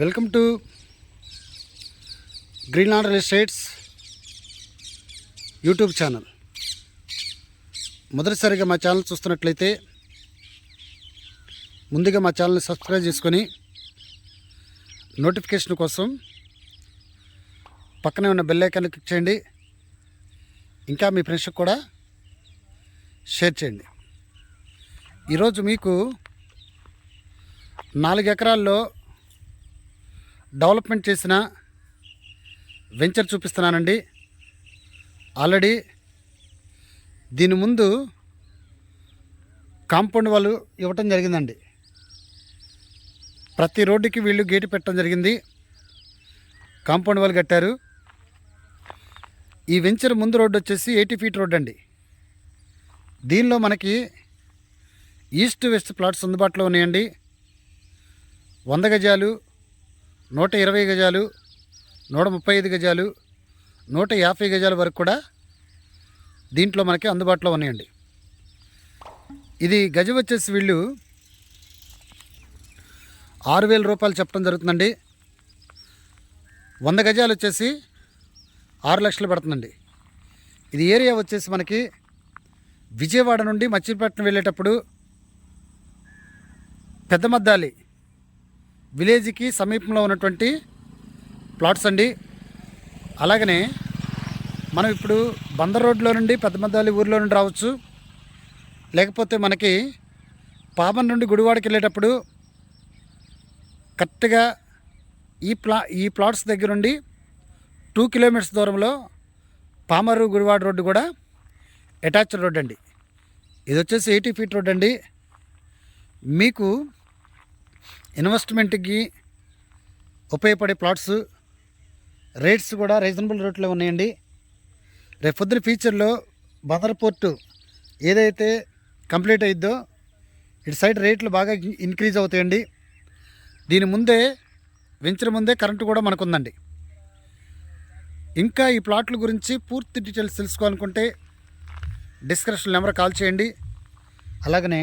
Welcome to green order estates YouTube channel. మొదటిసారిగా మా channel చూస్తున్నట్లయితే ముందుగా మా ఛానల్ని సబ్స్క్రైబ్ చేసుకొని నోటిఫికేషన్ కోసం పక్కనే ఉన్న బెల్ ఐకాన్ క్లిక్ చేయండి. ఇంకా మీ ఫ్రెండ్స్కి కూడా షేర్ చేయండి. ఈరోజు మీకు నాలుగు ఎకరాల్లో డెవలప్మెంట్ చేసిన వెంచర్ చూపిస్తున్నానండి. ఆల్రెడీ దీని ముందు కాంపౌండ్ వాళ్ళు ఇవ్వటం జరిగిందండి. ప్రతి రోడ్డుకి వీళ్ళు గేటు పెట్టడం జరిగింది. కాంపౌండ్ వాళ్ళు కట్టారు. ఈ వెంచర్ ముందు రోడ్డు వచ్చేసి ఎయిటీ ఫీట్ రోడ్ అండి. దీనిలో మనకి ఈస్ట్ వెస్ట్ ప్లాట్స్ అందుబాటులో ఉన్నాయండి. వంద గజాలు నూట ఇరవై గజాలు నూట ముప్పై ఐదు గజాలు నూట యాభై గజాల వరకు కూడా దీంట్లో మనకి అందుబాటులో ఉన్నాయండి. ఇది గజం వచ్చేసి వీళ్ళు ఆరు వేల రూపాయలు చెప్పడం జరుగుతుందండి. వంద గజాలు వచ్చేసి ఆరు లక్షలు పడుతుందండి. ఇది ఏరియా వచ్చేసి మనకి విజయవాడ నుండి మచిలీపట్నం వెళ్ళేటప్పుడు పెద్దమద్దాలి విలేజ్కి సమీపంలో ఉన్నటువంటి ప్లాట్స్ అండి. అలాగనే మనం ఇప్పుడు బందర్ రోడ్లో నుండి పెద్దమద్దాలి ఊరిలో నుండి రావచ్చు. లేకపోతే మనకి పాపన్ నుండి గుడివాడకి వెళ్ళేటప్పుడు కరెక్ట్గా ఈ ప్లా ఈ ప్లాట్స్ దగ్గర నుండి టూ కిలోమీటర్స్ దూరంలో పామరు గుడివాడ రోడ్డు కూడా అటాచ్డ్ రోడ్ అండి. ఇది వచ్చేసి ఎయిటీ ఫీట్ రోడ్ అండి. మీకు ఇన్వెస్ట్మెంట్కి ఉపయోగపడే ప్లాట్స్ రేట్స్ కూడా రీజనబుల్ రేట్లో ఉన్నాయండి. రేపు పొద్దున ఫ్యూచర్లో బదర్ పోర్టు ఏదైతే కంప్లీట్ అయిద్దో ఇటు సైడ్ రేట్లు బాగా ఇంక్రీజ్ అవుతాయండి. దీని ముందే వెంచిన ముందే కరెంటు కూడా మనకు ఉందండి ఇంకా ఈ ప్లాట్ల గురించి పూర్తి డీటెయిల్స్ తెలుసుకోవాలనుకుంటే డిస్క్రిప్షన్ నెంబర్ కాల్ చేయండి. అలాగనే